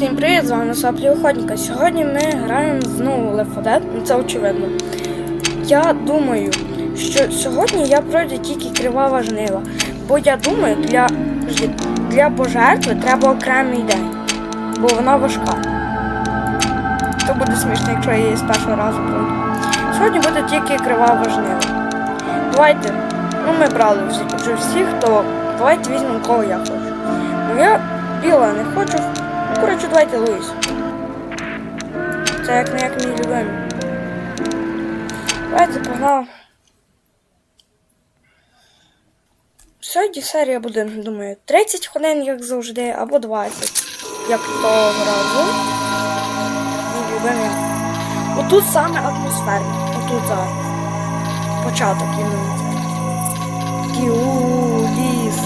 Всім привіт, з вами Саплі Охотника. Сьогодні ми граємо знову Left 4 Dead, ну це очевидно. Я думаю, що сьогодні я пройду тільки кривава жнива. Бо я думаю, для, для пожертви треба окремий день, бо вона важка. То буде смішно, якщо я її з першого разу пройду. Сьогодні буде тільки кривава жнива. Давайте, ну ми брали вже всіх, то давайте візьмемо кого я хочу. Ну я біла не хочу. Коротше, давайте Луїс. Це як не як мій любимий. Давайте погнали. Сьогодні серія буде, думаю, 30 хвилин, як завжди, або 20, як того разу. Мій любимий. Отут саме атмосферно. Отут зараз. Початок це. Такий у ліс.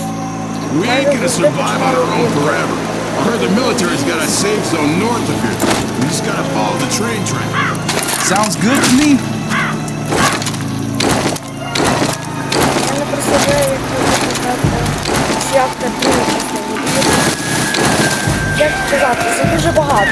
We ain't gonna survive on our own forever. I heard the military's got a safe zone north of here. We just gotta follow the train track. Sounds good to me. Я не представляю, як це показати, як це дуже Як сказати, це дуже багато.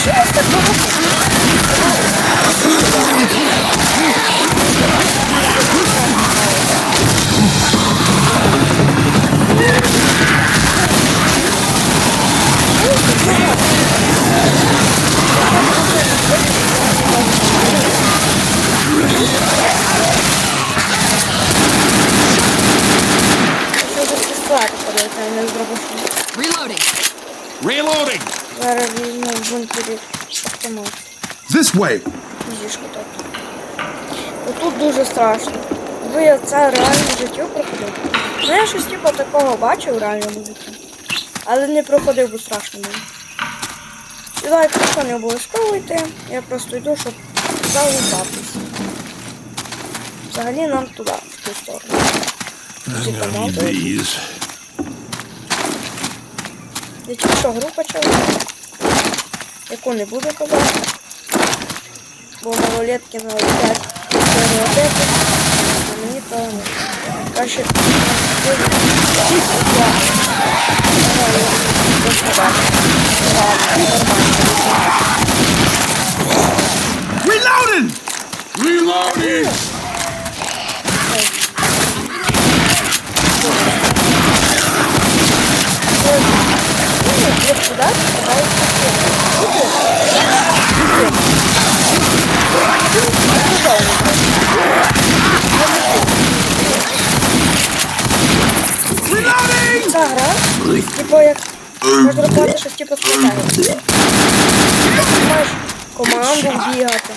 Що я так багато? Це в життю проходив. Ну я щось типу такого бачив в реальному житті. Але не проходив, бо страшно було. Сюди якщо не обов'язково йти, я просто йду, щоб залутатися. Взагалі нам туди, в ту сторону. These. Я тільки що гру почав, яку не буду казати. Бо малолетки налетять мені то не. Краще Reloading. Reloading! Вот сюда Reloading. Гра, типу як можна рахувати, що типу спеціально. Ти маєш команду бігати.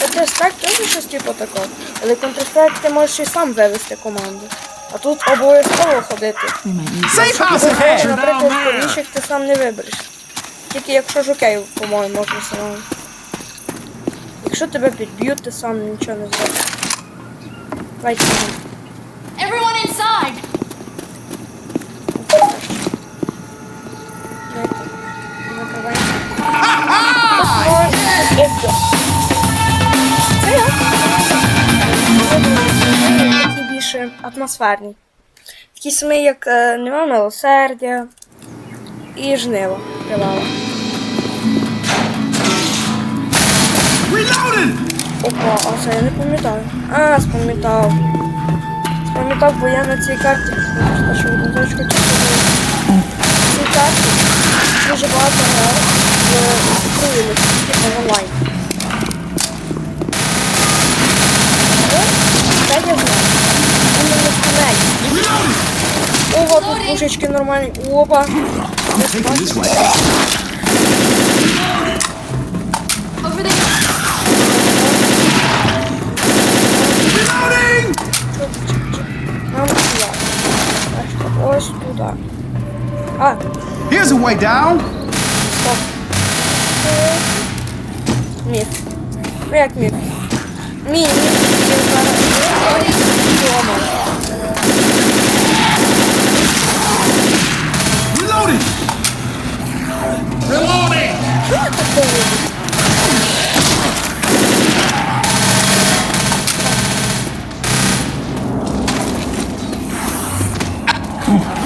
Counter-Strike теж щось типу такого. Але Counter-Strike ти можеш і сам вивести команду. А тут обов'язково ходити. Наприклад, поріжчих ти сам не вибереш. Тільки якщо жокеїв, по-моєму, можна самому. Якщо тебе підб'ють, ти сам нічого не зробиш. Давайте. Everyone inside. Такі більше атмосферні. Такі самі, як е, нема милосердя і жнива тривала. Опа, а це я не пам'ятаю. А, спам'ятав. Спам'ятав, бо я на цій карті що одну точку На цій карті дуже багато грав в Круїли, типу онлайн. Це я знаю. Ова, тут пушечки нормальні. Опа. Taking this way. Over there. Reloading. Нам туди. Ось туди. А, Here's a way down. стоп. Міф. Ну як міф? Мій міф він зараз зламав. Reloading! Reloading! Що я так поводжу?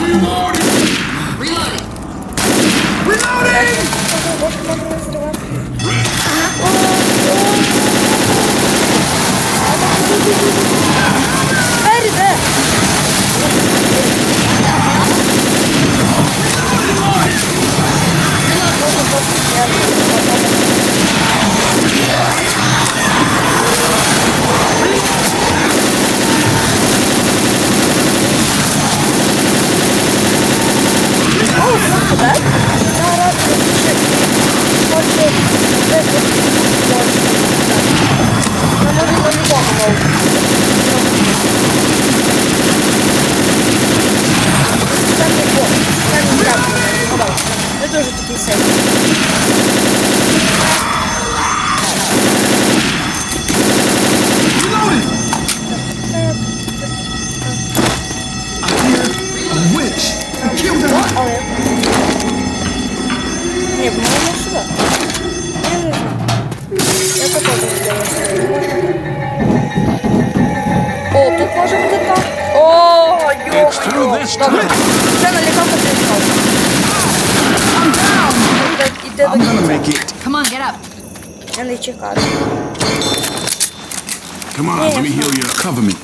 Reloading. Nerede? Ви дуже Чекаю. Come on, let me heal you. Cover me.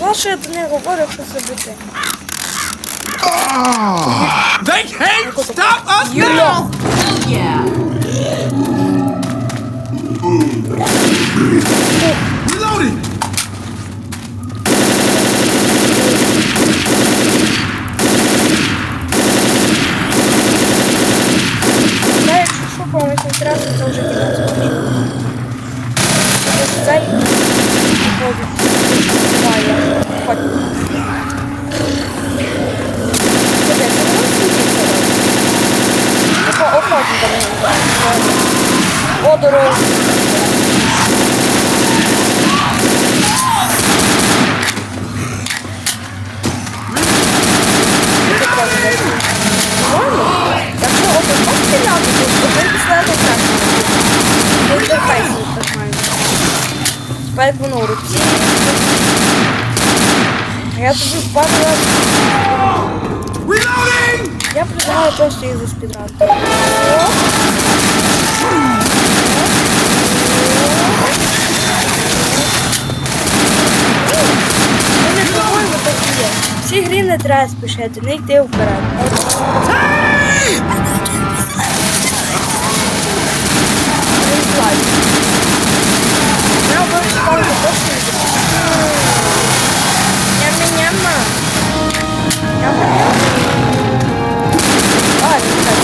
Ваше я до не говорю, що це буде. They can't stop us. Oh, yeah. Reloading! Та якщо що комусь не треба, це вже кінець може. Ось цей ходить. Буває. Ходь. Слухай, це воно світиться. Типа охотника не називається. О, дорога. Нормально? Якщо отак стріляти, то ви після того так. Ви інтерфейс так маєте. Тепер як воно у руці. А Я тобі пару раз. Reloading! Я предлагаю просто їх заспідрати. Ну, не по-моєму, так і є. Всі грі не треба спішити, не йти вперед. Не злазь. Я обов'язково запрошую. Няма-няма. Няма-няма. А, не так.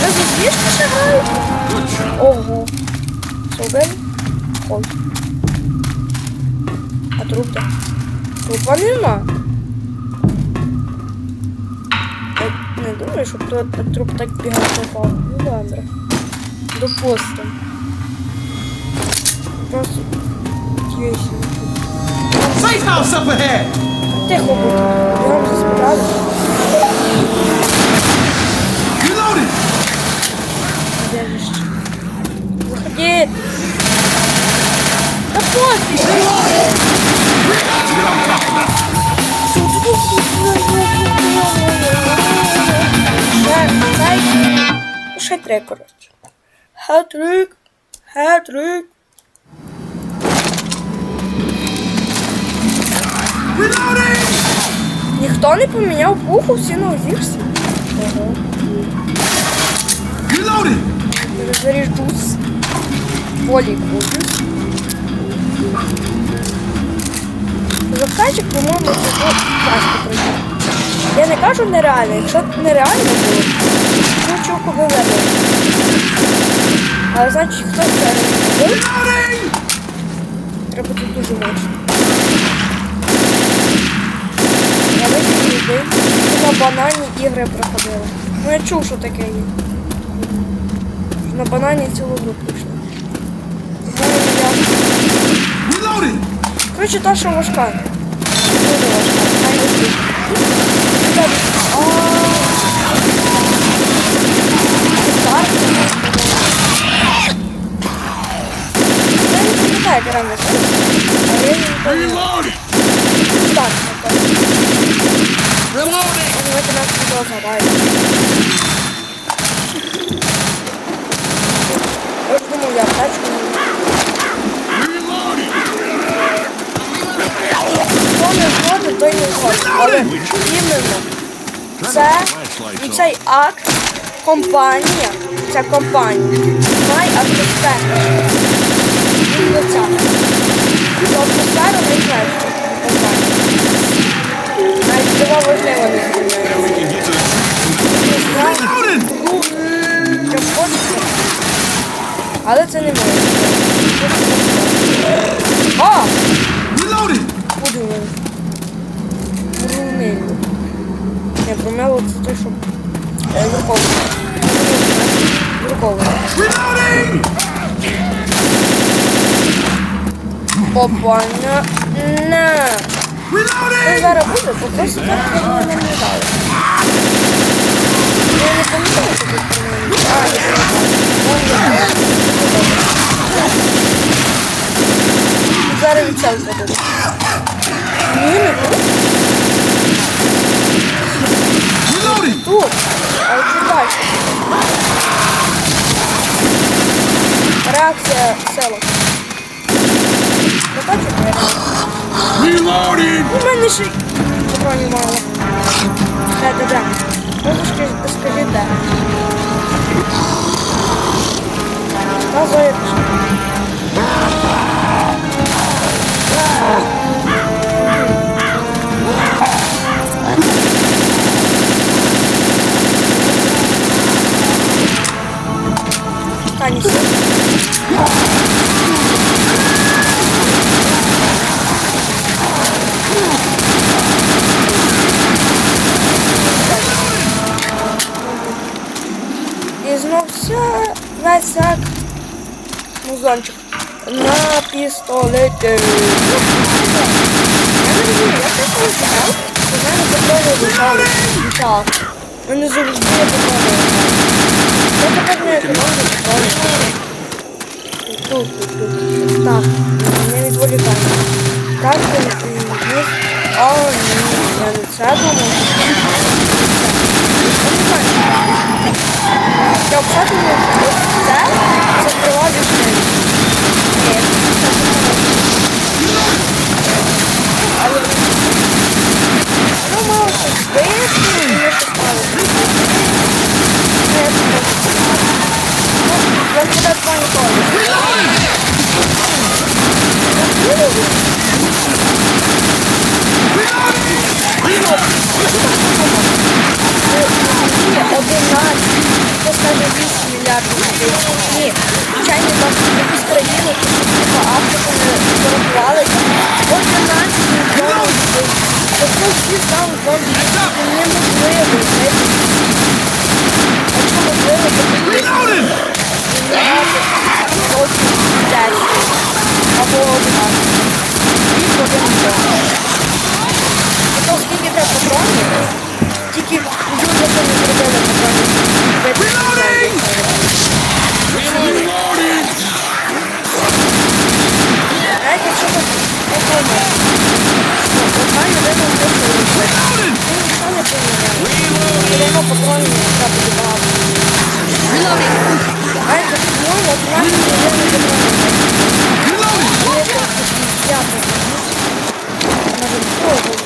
Ви звісно ще граєте? Ого. Супер. Ой. А труп де? Трупа нема. Я не думаю, щоб то труп так бігав попав. Ну добре. Допустим. Просто ще. Safe house up ahead! Тихо будь. Бігом! Убежище. Выходи! Да! Слушай трек, короче. Хатрик, хатрик. Ніхто не поміняв пуху, всі на. Ого. Reloading! Перезаряжусь. Полі куплюсь. Закачик, по-моєму, важко пройти. Я не кажу нереально, якщо нереально то чого веде. Але значить, хто це не треба тут дуже мощно. Я вийшов людей, на банані ігри проходили. Ну я чув, що таке є. на банані цілу гру пройшли. Тому я- Reloading! Коротше, та, що важка. Дуже важка. Найважче. Ребята, а... Старт. Я не пам'ятаю, як реально це. Але я не пам'ятаю. Reloading! Старт, напевно. Давайте нас відео згадаємо. Я ж думав, я аптечку не Але іменно це і цей акт компанія, ця компанія має атмосферу. Іменно ця. Цю атмосферу найкраща компанія. Навіть дива важлива не to! Але це не моє. А! Reloading! Румилю. Не, промело це той, що... Юрковий. Reloading! Опа, на... На! Ну, зараз буде, бо просто так я не наблюдаю. Я не не. Ні, не тут. Reloading! Тут. Але чуть далі. Реакція села. Reloading! У мене ще патронів мало. Де, де? Ну, скажи, скажи, де. Та Зоя пішла. Та, не сильно. І все весь як музончик на пістолети. Я не розумію, як це виглядав? У мене патрони лежали в дівчат. Мене завжди патрони. Я тепер не економлю. Тут, тут, тут. Так, не відволікаю. Так, і ні. О, ні, я не це думав. Я. Я взагалі не ось це закриваю шнель. Ні, це Але воно мало щось вийшло, і я щось мало. Це Ну, я себе два ніколи. Ні, 11, хто скаже 8 мільярдів людей. Ні, звичайно, там якісь країни, які типу Африку не порахували, 11 мільйонів людей. Тобто всі стали зомбі, це неможливо, знаєте. Якщо можливо, то Reloading! років 10 або 11. Їх один мільйон. Тобто скільки треба патронів, тільки люди, що не зробили патронів, Reloading! Reloading! Знаєте, що тут подумати? Одна людина може робити. Reloading! Він ніхто не поміняє. Все одно патронів не треба буде багато. Знаєте, ну, от у нас є патронів. Reloading! Є там п'ятий. Може, хто буде?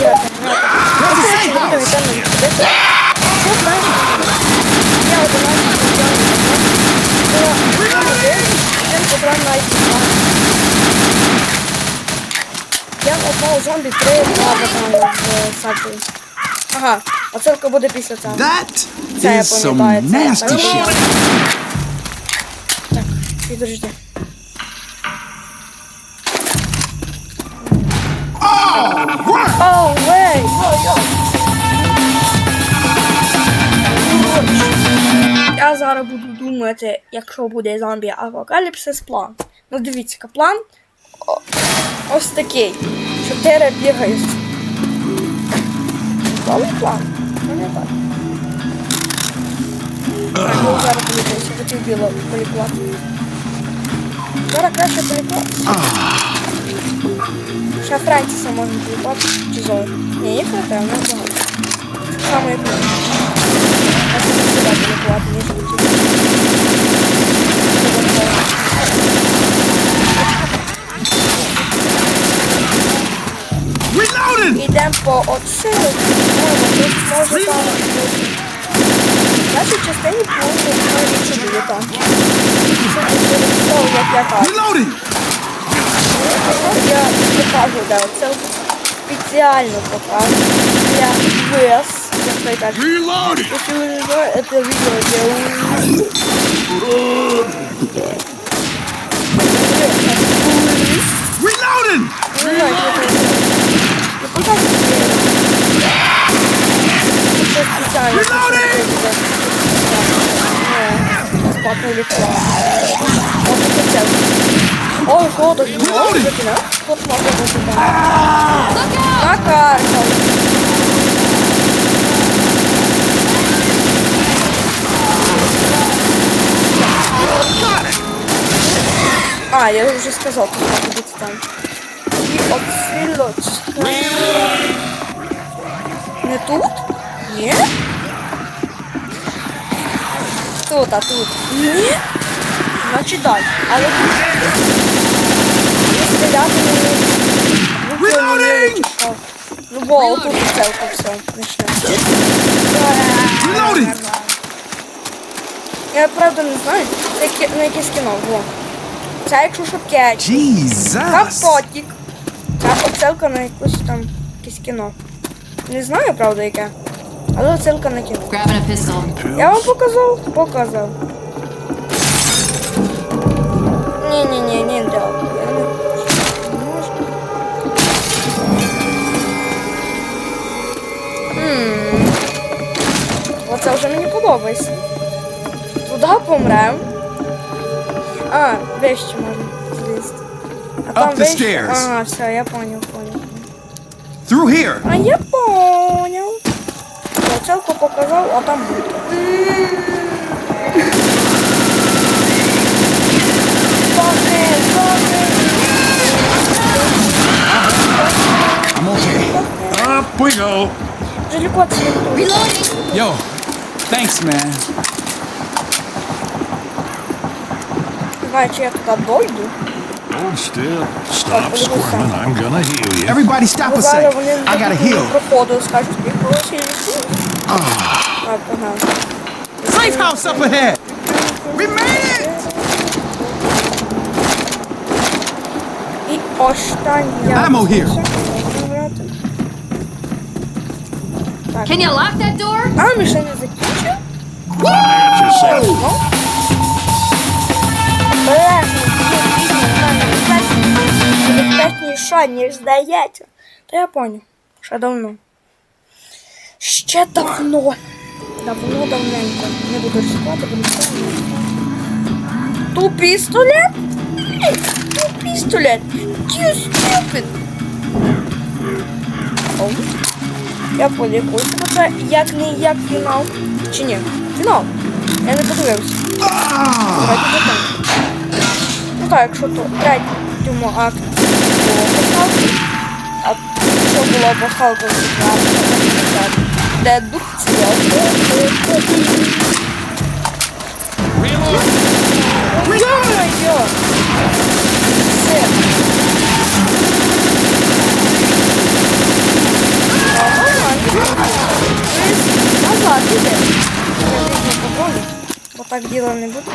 Є, так, Ну, коротше, будемо від тебе відходити. Що, знаєте, я 11 мільйонів патронів. Була один, один патрон навіть не знаю. Я одного зомбі три два патрони в саджу. Ага, оцелка буде після цього. That Це is some nasty shit. Так, підожди. Вей! Я зараз буду думати, якщо буде зомбі апокаліпсис план. Ну дивіться, план о- ось такий. Чотири бігають. Готовий план? Ну не так. Я зараз десь хотів біло полікувати. Зараз краще полікувати. Ще Френсіса можна полікувати чи Зою. Ні, їх не треба, не багато. Саме як мене. Я хочу себе полікувати, ніж хотів. Reloading! Йдемо по оцилу. Тут може там бути. В нашій частині повинні навіть були танки. Це буде все, як я кажу. Reloading! Я покажу, де оце спеціально покажу для вас, як той каже. Reloading! Если вы не знаете, это видео для Reloading! Не знаю, что это. Ну, покажите мне. Сейчас специально. Reloading! Не, папа реклама. Вот это цель. Ой, холодно. Reloading! Вот можно вот Накаркал. А, отсылочка. Не тут? Нет? Тут, а тут. Нет? Значить далі. Але стріляти не. Ну, бо тут целка все. Reloading! Я правда не знаю, яке- на якесь кіно було. Це якщо. Jesus! Капотик. Це оцелка на якусь там якесь кіно. Не знаю, правда, яке. Але оцелка на кіно. Я вам показав? Показав. Ні-ні-ні, можу. М. Оце вже мені подобається. Туди помрем. А, вище можна Up the вище- stairs. Ага, все, я понял, понял. Through here! А я понял. Я целку показав, а там буде. Пахне, пахне. I'm okay. Up we go! Вже лікуватися не буду. Reloading. Yo, thanks, man. Знаю, чи я туди дойду. Hold still. Stop squirming. I'm gonna heal you. Everybody stop Бо a зараз sec. вони I gotta будуть heal. проходу, скажуть, якого сильно. А, погано. Safe house up ahead! We made it! І остання. Ammo here. Так. Can you lock that door? А, ми ще не закінчили? Quiet yourself. Ніж здається. Та я поняв. Ще давно. Ще давно. Давно, давненько. Не буду ризикувати, бо нічого не. Ту пістолет? Ту пістолет. You stupid. О. Я полікуюся, бо це як не як фінал. Чи ні? Фінал. Я не подивився. Ну так, якщо то третьому акт було пасхалки, а що було пасхалка в четвертому, де дукція. Ё-моё! Все. Назад іде. Я візьму погоню, бо так діло не буде.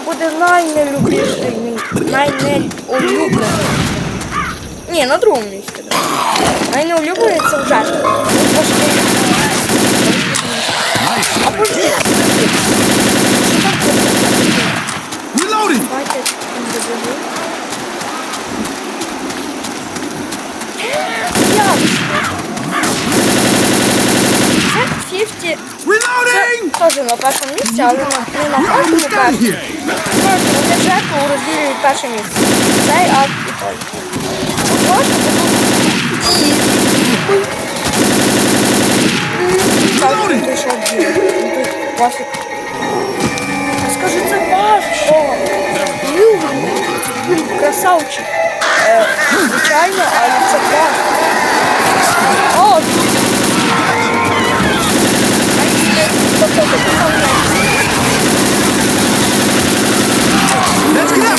Це буде найнелюбіший мій, найнеулюблений. Ні, на другому місці. Найнеулюблений це вже. А потім... Давайте Фіфті. Теж на першому місці, але не на кожному першому. Це Джеку у розділі перше місце. Цей акт і той. Просто це був Так, він прийшов графік. Скажи, це важко. Красавчик. Е, звичайно, але це важко. О, Let's get up!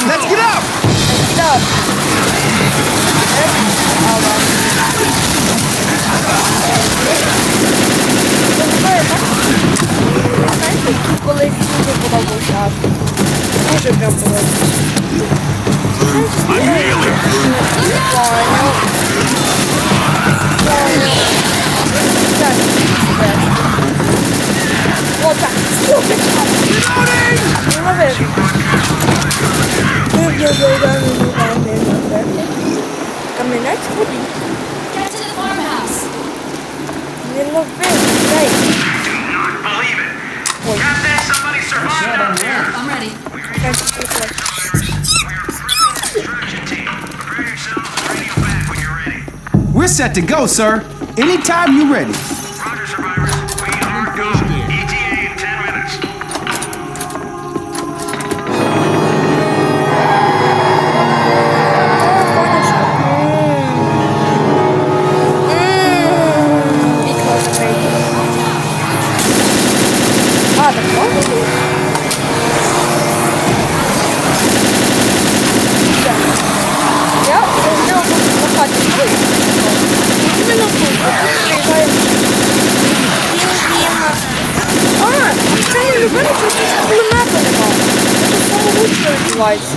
Let's get up! Let's get up! Знаєте, які колись дуже було вужав. Дуже прям було. Знаєте, Come yoldan memnunlar. Coming next for. Get to the farmhouse. Middle of bed, Do Not believe it. Boy. Captain, somebody survived out there. I'm ready. We're set to go, sir. Anytime you're ready. відбувається.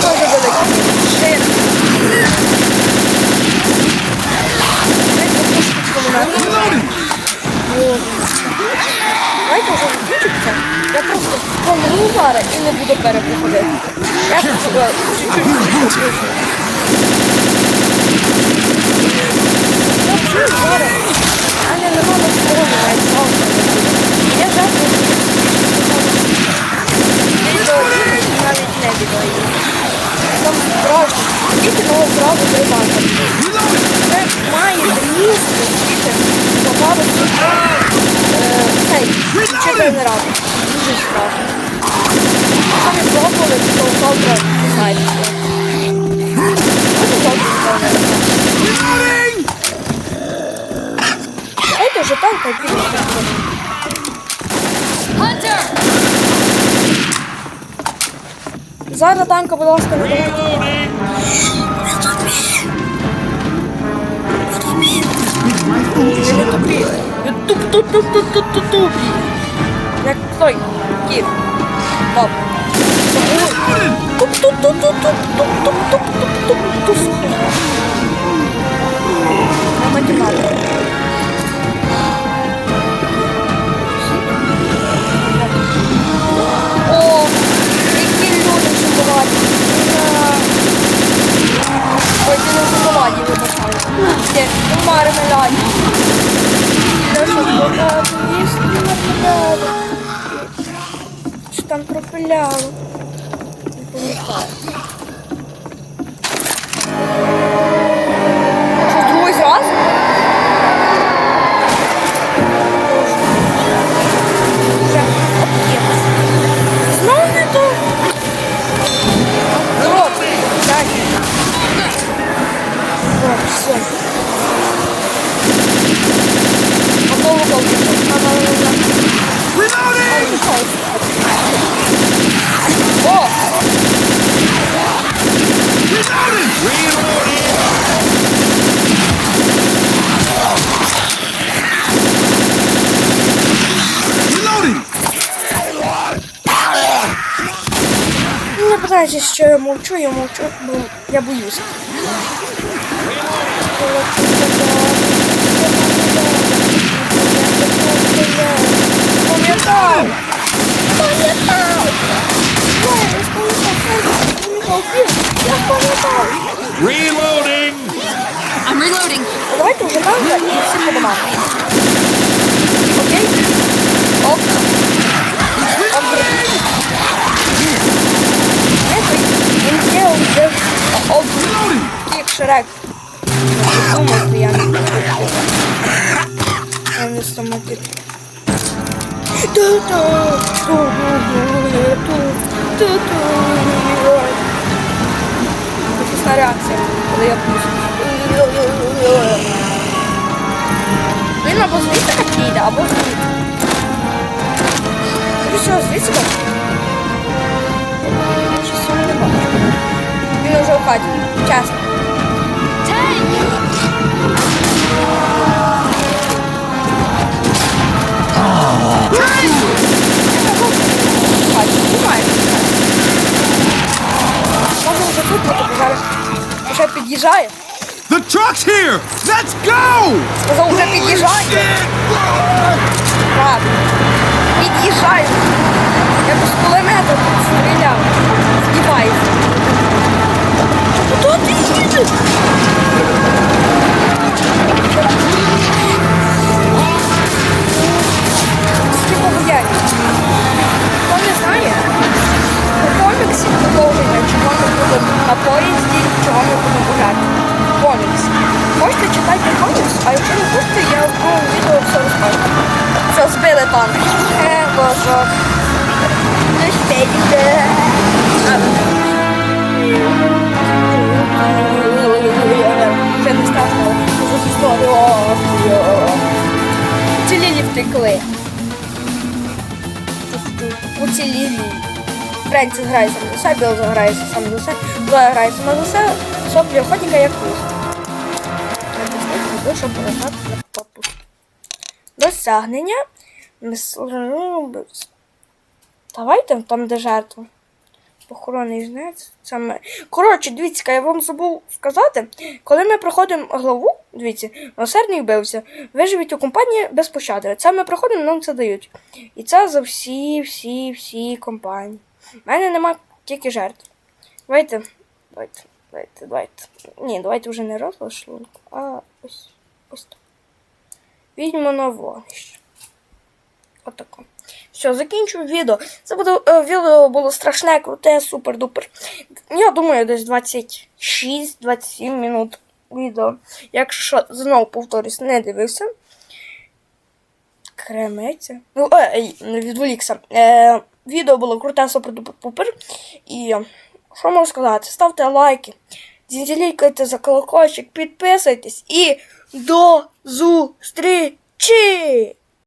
Дуже велика Я просто помру зараз і не буду переприходити. Я просто чуть-чуть. Я не мама я жартую. Это же танк, как Зараз танка, будь ласка, не давайте. Я не тупі. Я туп туп туп Це шоколад, їсти мармеладу. Що там пропиляло? Не пам'ятаю. Готово голубо. Надо, надо, надо. Reloading! О! Reloading! Reloading! Не питайте, що я мовчу, я мовчу, бо я боюся. Пам'ятав! Пам'ятав! Ой, я пам'ятав! Я пам'ятав! Reloading! I'm reloading. Давайте вже назва і всі по домам. Окей? Оп. Добре. Він є вже об як Шрек. Думайте, я не Я не самотик. Якісна реакція, коли я. Він або звідси так їде, або звідси. Тобі що, звідси? так? Щось його не бачу. Він уже в хаті, чесно. Вже під'їжджає. The truck's here! Let's go! Сказав, вже під'їжджає. Ладно. Під'їжджаю. Я без кулемета тут стріляв. Здівається. Хто ти їдеш? Грає сам за себе, Білл грає сам себе, Зоя грає сама за соплі охотника як куз. Щоб нажати на. Досягнення. Давайте там, де жертва. Похоронний жнець. Саме. Коротше, дивіться, я вам забув сказати, коли ми проходимо главу, дивіться, милосердний вбивця, виживіть у компанії без пощади. Це ми проходимо, нам це дають. І це за всі, всі, всі компанії. У мене нема тільки жертв. Давайте, давайте, давайте, давайте. Ні, давайте вже не розлад шлунку, а ось, ось так. Візьмо на вогнище. Отако. Все, закінчую відео. Це буде е, відео було страшне, круте, супер-дупер. Я думаю, десь 26-27 минут відео. Якщо знову повторюсь, не дивився. Креметься. Ну, е, не відволікся. Е, відео було круте, супер-дупер-пупер. І що можу сказати? Ставте лайки, дзвінкайте за колокольчик, підписуйтесь і до зустрічі!